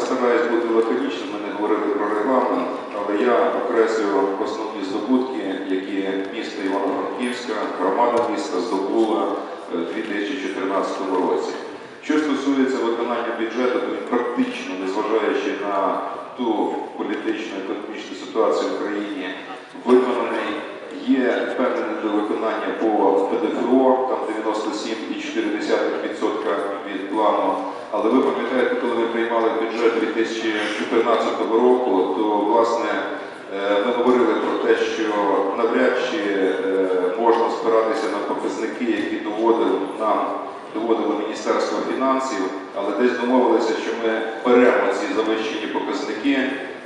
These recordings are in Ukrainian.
постараюсь бути лаконічним, ми не говорили про регламент, але я окреслю основні здобутки, які місто Івано-Франківська, громада міста здобула е, у 2014 році. Що стосується виконання бюджету, то практично, незважаючи на ту політичну економічну ситуацію в країні, виконаний. Є певне недовиконання по ПДФО, там 97,4% від плану. Але ви пам'ятаєте, приймали бюджет 2014 року, то власне е, ми говорили про те, що навряд чи е, можна спиратися на показники, які доводив нам доводило Міністерство фінансів, але десь домовилися, що ми беремо ці завищені показники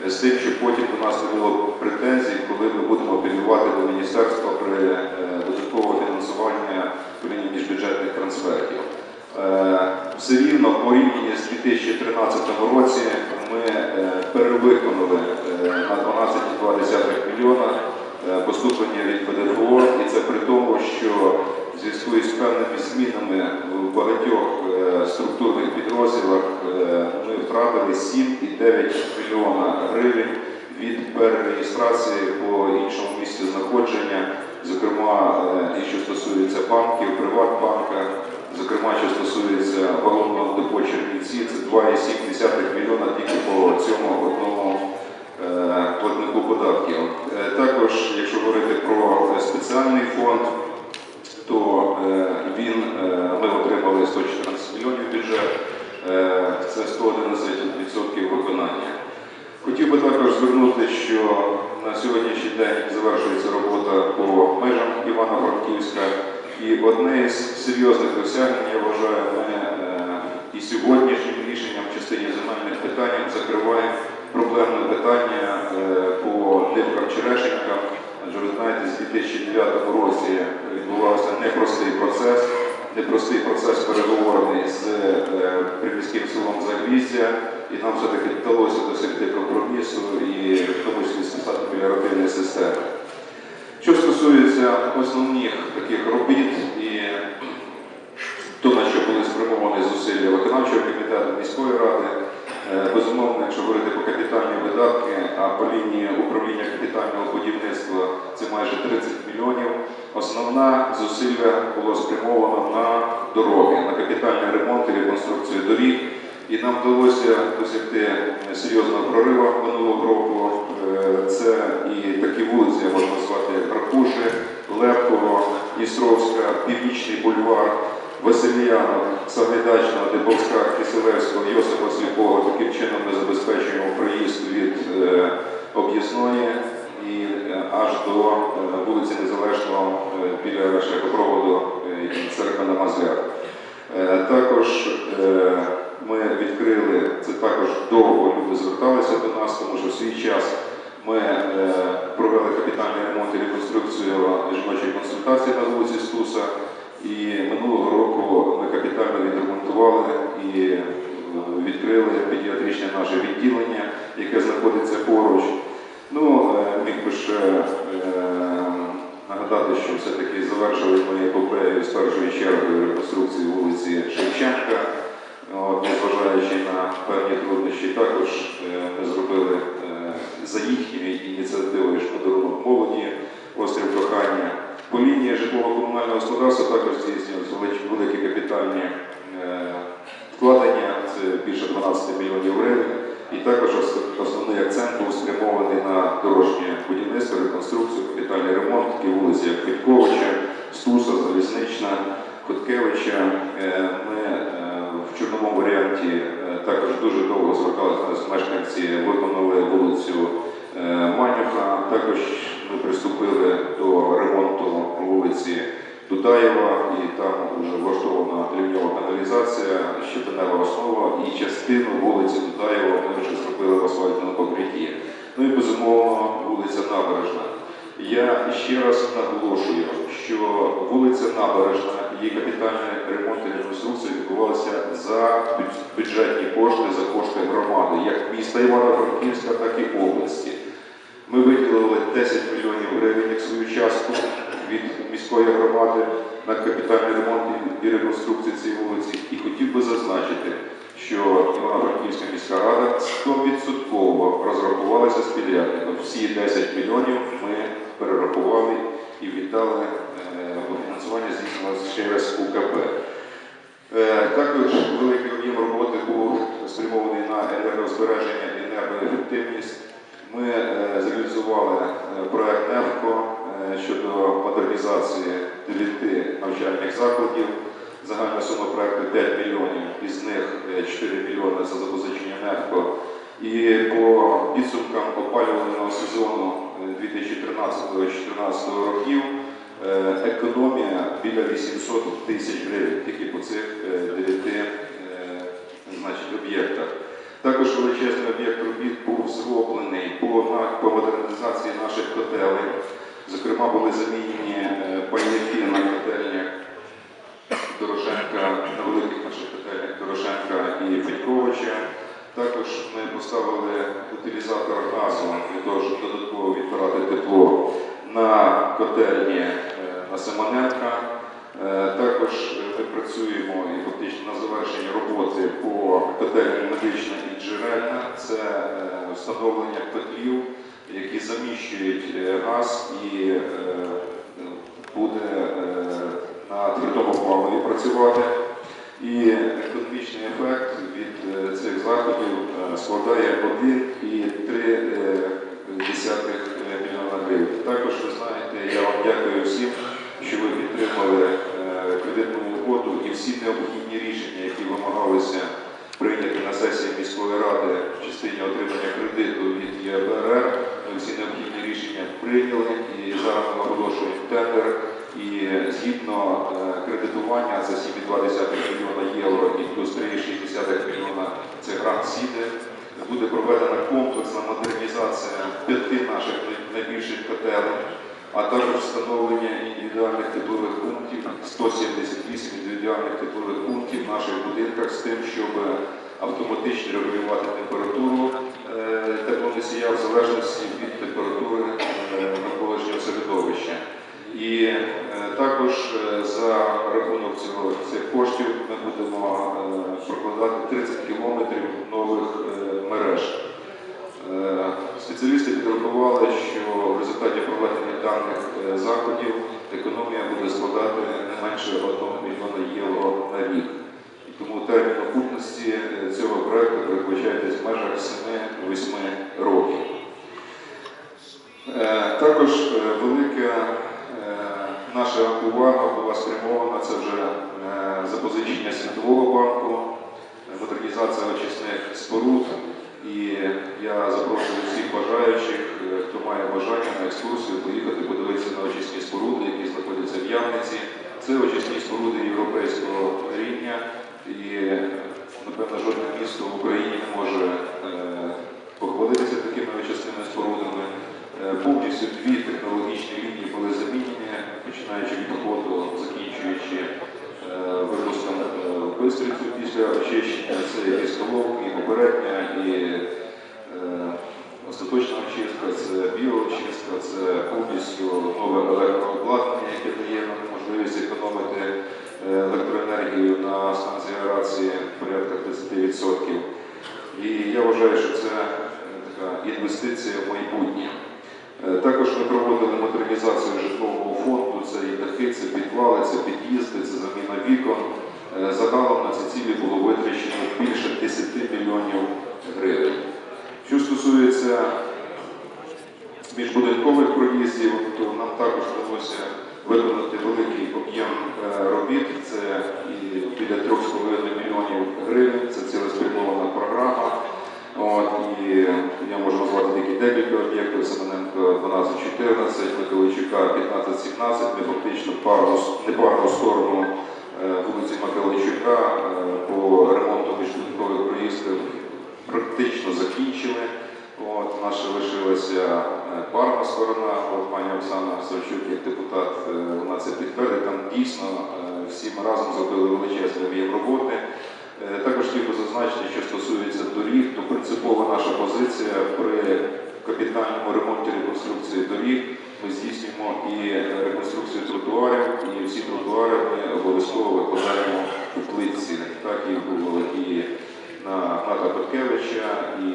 е, з тим, щоб потім до нас не було претензій, коли ми будемо апелювати до міністерства при додаткового фінансування по лінії трансфертів. Все рівно порівняно з 2013 році ми е, перевиконали е, на 12,2 мільйона е, поступлення від ПДФО, і це при тому, що в зв'язку із певними змінами в багатьох структурних підрозділах ми втратили 7,9 мільйона гривень від перереєстрації по іншому місці знаходження, зокрема, і що стосується банків, Приватбанка, зокрема, що стосується головного депо Чернівці, це 2,7 мільйона тільки по цьому одному е, платнику податків. Е, Також, якщо говорити про спеціальний фонд, то е, він, ми отримали 114 мільйонів бюджет, це 111% виконання. Хотів би також звернути, що на сьогоднішній день завершується робота по межам Івано-Франківська, і одне із серйозних досягнень, я вважаю, ми е, і сьогоднішнім рішенням в частині земельних питань закриваємо проблемне питання е, по дивкам черешенькам. Адже ви знаєте, з 2009 році відбувався непростий процес, непростий процес переговорний з е, приміським селом Загвіздя, і нам все-таки вдалося досягти компромісу і в тому числі списати меліоративної системи. Стосується основних таких робіт і то, на що були спрямовані зусилля виконавчого комітету міської ради, е, безумовно, якщо говорити про капітальні видатки, а по лінії управління капітального будівництва це майже 30 мільйонів. Основна зусилля було спрямовано на дороги, на капітальний ремонт і реконструкцію доріг. І нам вдалося досягти серйозного прориву минулого року. Е, Це і такі вулиці, можна назвати, як Ракуші, Лепково, Дністровська, Північний бульвар, Васильянов, Сагайдачного, Дебовська, Киселевського, Йосипа Сліпого. Таким чином ми забезпечуємо проїзд від е, об'їзної і е, аж до е, вулиці Незалежного біля шляхопроводу церкви на Мазлях. Також ми відкрили, це також довго люди зверталися до нас, тому що в свій час ми е, провели капітальний ремонт і реконструкцію жіночої консультації на вулиці Стуса. І минулого року ми капітально відремонтували і е, відкрили педіатричне наше відділення, яке знаходиться поруч. Ну, е, міг би ще нагадати, що все-таки завершили ми епопею з першої черги реконструкції вулиці Шевченка. Незважаючи на певні труднощі, також ми зробили е, за їхньою ініціативою ж подарунок молоді, острів кохання. По лінії житлово-комунального господарства також здійснюються великі- великі капітальні е, вкладення, це більше 12 мільйонів гривень. І також основний акцент був спрямований на дорожнє будівництво, реконструкцію, капітальний ремонт, такі вулиці, як Підковича, Стуса, Залізнична, Хоткевича. Е, Ми е, в чорному варіанті е, також дуже довго зверталися мешканці, виконали вулицю Манюха. Також ми приступили до ремонту вулиці Дудаєва, і там вже влаштована ливньова каналізація, щебенева основа, і частину вулиці Дудаєва ми вже зробили в асфальтному покритті. Ну і безумовно вулиця Набережна. Я ще раз наголошую, що вулиця Набережна, її капітальний ремонт і реконструкція відбувалися за бюджетні кошти, за кошти громади, як міста Івано-Франківська, так і області. Ми виділили 10 мільйонів гривень як свою частку від міської громади на капітальний ремонт і- реконструкцію цієї вулиці. І хотів би зазначити, що Івано-Франківська міська рада 100% розрахувалися з підрядником. Всі 10 мільйонів ми перерахували і віддали, е, фінансування здійснилося через УКП. Е, Також великий об'єм роботи був спрямований на енергозбереження і енергоефективність. Ми е, зреалізували модернізації 9 навчальних закладів. Загальна сума проекту 5 мільйонів, із них е, 4 мільйони за запозичення НЕВКО. І по підсумкам опалювального сезону е, 2013-2014 років е, економія біля 800 тисяч гривень тільки по цих е, 9 е, значить, об'єктах. Також величезний об'єкт робіт був зроблений по, по модернізації наших котелень. Зокрема, були замінені е, пальники на котельнях Дорошенка, на великих наших котельнях Дорошенка і Федьковича. Також ми поставили утилізатор газу для того, щоб додатково відбирати тепло на котельні е, на Симоненка. Е, Також ми працюємо і фактично на завершенні роботи по котельні медична і джерельна. Це встановлення котлів, які заміщують е, газ і е, буде е, на твердому паливі працювати. І економічний ефект від цих заходів складає 1,3 мільйона гривень. Також ви знаєте, я вам дякую всім, що ви підтримали кредитну угоду і всі необхідні рішення, які вимагалися прийняти на сесії міської ради в частині отримання кредиту від ЄБРР. Прийняли і зараз ми оголошуємо тендер. І згідно е, кредитування за 7,2 мільйона євро і плюс 3,6 мільйона це грант СІДи, буде проведена комплексна модернізація п'яти наших найбільших котелень, а також встановлення індивідуальних теплових пунктів, 178 індивідуальних теплових пунктів в наших будинках з тим, щоб автоматично регулювати температуру е, теплоносія в залежності від температури е, навколишнього середовища. І е, також за рахунок цих коштів ми будемо прокладати 30 кілометрів нових мереж. Спеціалісти підрахували, що в результаті проведення даних заходів економія буде складати не менше 1 мільйона євро на рік. І тому термін окупності проекту передбачає десь в межах 7-8 років. Е, Також е, велика е, наша увага була спрямована, це вже запозичення Світового банку, модернізація очисних споруд. І я запрошую всіх бажаючих, хто має бажання на екскурсію, поїхати подивитися на очисні споруди, які знаходяться в Ямниці. Це очисні споруди європейського рівня, напевно жодне місто в Україні не може е, похвалитися такими очисними спорудами. Е, Повністю дві технологічні лінії були замінені, починаючи від ходу, закінчуючи е, випуском е, після очищення. Це і пістоловка, і попередня, і остаточна очистка, це біоочистка, це повністю нове електрообладнання, яке дає нам можливість економити електроенергію на станції аерації порядка 30%. І я вважаю, що це е, така інвестиція в майбутнє. Е, Також ми проводили модернізацію житлового фонду, це і дахи, це підвали, це під'їзди, це заміна вікон. Е, Загалом на ці цілі було витрачено більше 10 мільйонів гривень. Що стосується міжбудинкових то нам також вдалося виконати великий об'єм е, робіт. Це і біля 3,5 мільйонів гривень. Це цілеспрямована програма. От, і я можу назвати тільки декілька об'єктів. Семененко 12-14, Миколайчука 15-17. Ми фактично парну, непарну сторону е, вулиці Миколайчука е, по ремонту міжбудинкових проїздів практично закінчили. От, ще лишилася е, парна сторона, от пані Оксана Савчук, як депутат, е, вона це підтвердить. Там дійсно е, всі ми разом зробили величезний об'єм роботи. Також хотів би зазначити, що стосується доріг, то принципова наша позиція при капітальному ремонті реконструкції доріг. Ми здійснюємо і реконструкцію тротуарів, і всі тротуари ми обов'язково викладаємо у плитці. Так їх було і на Ната Петкевича, і